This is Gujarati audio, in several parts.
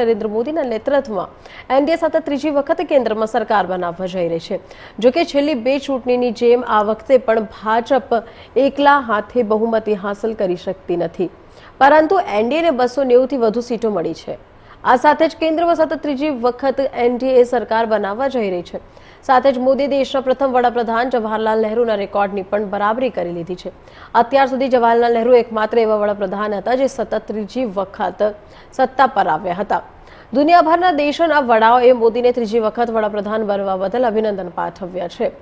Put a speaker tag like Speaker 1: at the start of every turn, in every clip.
Speaker 1: નરેન્દ્ર મોદીના નેતૃત્વમાં. એનડીએ સાથે ત્રીજી વખત કેન્દ્રમાં સરકાર બનાવવા જઈ રહી છે. જોકે છેલ્લી બે ચૂંટણીની જેમ આ વખતે પણ ભાજપ એકલા હાથે બહુમતી હાંસલ કરી શકતી નથી. પરંતુ એનડીએને બસો નેવુંથી વધુ સીટો મળી છે. આ સાથે જ કેન્દ્રમાં સતત ત્રીજી વખત એનડીએ સરકાર બનાવવા જઈ રહી છે. સાથે જ મોદી દેશના પ્રથમ વડાપ્રધાન જવાહરલાલ નહેરુના રેકોર્ડની પણ બરાબરી કરી લીધી છે. અત્યાર સુધી જવાહરલાલ નહેરુ એકમાત્ર એવા વડાપ્રધાન હતા જે સતત ત્રીજી વખત સત્તા પર આવ્યા હતા. દુનિયાભરના દેશોના વડાઓએ મોદીને ત્રીજી વખત વડાપ્રધાન બનવા બદલ અભિનંદન પાઠવ્યા છે.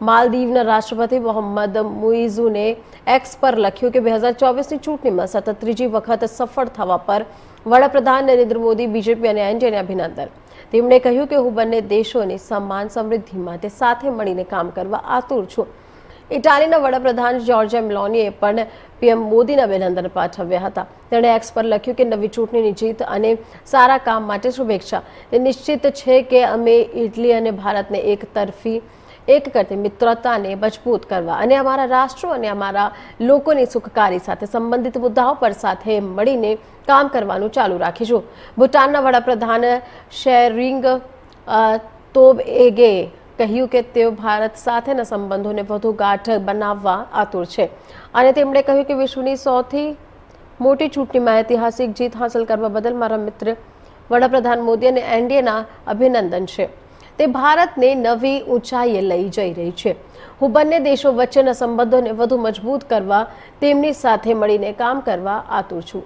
Speaker 1: માલદીવના રાષ્ટ્રપતિ મોહમ્મદ મુઇઝુને એક્સ પર લખ્યું કે બે હજાર ચોવીસની ચૂંટણીમાં સતત ત્રીજી વખત સફળ થવા પર વડાપ્રધાન નરેન્દ્ર મોદી, બીજેપી અને એનડીએને અભિનંદન. તેમણે કહ્યું કે હું બંને દેશોની સમાન સમૃદ્ધિ માટે સાથે મળીને કામ કરવા આતુર છું. ઇટાલીના વડાપ્રધાન જ્યોર્જે મેલોનીએ પણ પીએમ મોદીને અભિનંદન પાઠવ્યા હતા. તેણે એક્સ પર લખ્યું કે નવી ચૂંટણીની જીત અને સારા કામ માટે શુભેચ્છા. તે નિશ્ચિત છે કે અમે ઇટલી અને ભારતને એક તરફી એક કરતી મિત્રતાને મજબૂત કરવા અને અમારા રાષ્ટ્રો અને અમારા લોકોની સુખકારી સાથે સંબંધિત મુદ્દાઓ પર સાથે મળીને કામ કરવાનું ચાલુ રાખીશું. ભૂટાનના વડાપ્રધાન શેરિંગ તોબ એગે કહ્યું કે તેઓ ભારત સાથેના સંબંધોને વધુ ગાઢ બનાવવા આતુર છે અને તેમણે કહ્યું કે વિશ્વની સૌથી મોટી ચૂંટણીમાં ઐતિહાસિક જીત હાંસલ કરવા બદલ મારા મિત્ર વડાપ્રધાન મોદી અને એનડીએના અભિનંદન છે. તે ભારતને નવી ઊંચાઈએ લઈ જઈ રહી છે. હું બંને દેશો વચ્ચેના સંબંધોને વધુ મજબૂત કરવા તેમની સાથે મળીને કામ કરવા આતુર છું.